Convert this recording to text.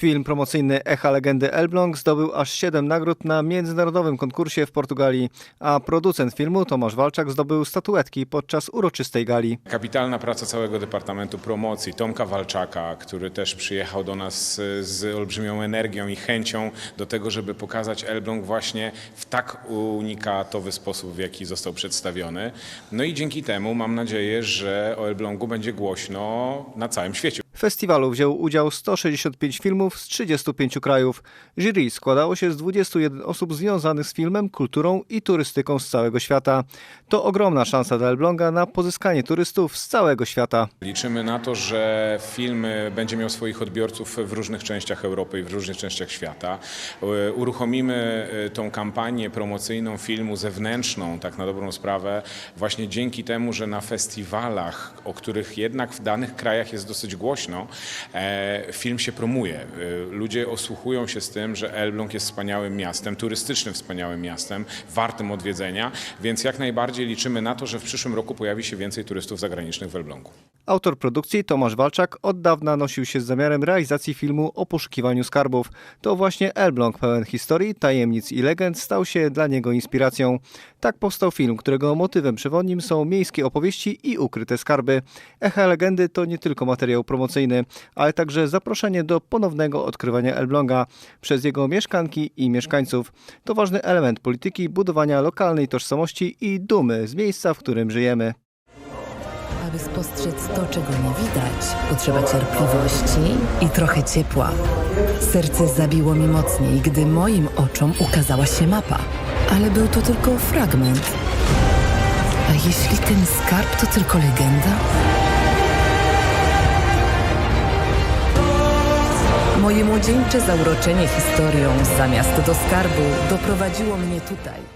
Film promocyjny Echa Legendy Elbląg zdobył aż 7 nagród na międzynarodowym konkursie w Portugalii, a producent filmu Tomasz Walczak zdobył statuetki podczas uroczystej gali. Kapitalna praca całego Departamentu Promocji, Tomka Walczaka, który też przyjechał do nas e, z olbrzymią energią i chęcią do tego, żeby pokazać Elbląg właśnie w tak unikatowy sposób, w jaki został przedstawiony. No i dzięki temu mam nadzieję, że o Elblągu będzie głośno na całym świecie. W festiwalu wziął udział 165 filmów z 35 krajów. Jury składało się z 21 osób związanych z filmem, kulturą i turystyką z całego świata. To ogromna szansa dla Elbląga na pozyskanie turystów z całego świata. Liczymy na to, że film e, będzie miał swoich odbiorców w różnych częściach Europy i w różnych częściach świata. E, Uruchomimy e, tą kampanię promocyjną filmu zewnętrzną, tak na dobrą sprawę, właśnie dzięki temu, że na festiwalach, o których jednak w danych krajach jest dosyć głośno, e, film się promuje. E, Ludzie osłuchują się z tym, że Elbląg jest wspaniałym miastem, turystycznym wspaniałym miastem, wartym odwiedzenia, więc jak najbardziej liczymy na to, że w przyszłym roku pojawi się więcej turystów zagranicznych w Elblągu. Autor produkcji Tomasz Walczak od dawna nosił się z zamiarem realizacji filmu o poszukiwaniu skarbów. To właśnie Elbląg pełen historii, tajemnic i legend stał się dla niego inspiracją. Tak powstał film, którego motywem przewodnim są miejskie opowieści i ukryte skarby. Echa Legendy to nie tylko materiał promocyjny, ale także zaproszenie do ponownego odkrywania Elbląga przez jego mieszkanki i mieszkańców. To ważny element polityki budowania lokalnej tożsamości i dumy z miejsca, w którym żyjemy. Aby spostrzec to, czego nie widać, potrzeba cierpliwości i trochę ciepła. Serce zabiło mi mocniej, gdy moim oczom ukazała się mapa. Ale był to tylko fragment. A jeśli ten skarb to tylko legenda? Moje młodzieńcze zauroczenie historią zamiast do skarbu doprowadziło mnie tutaj.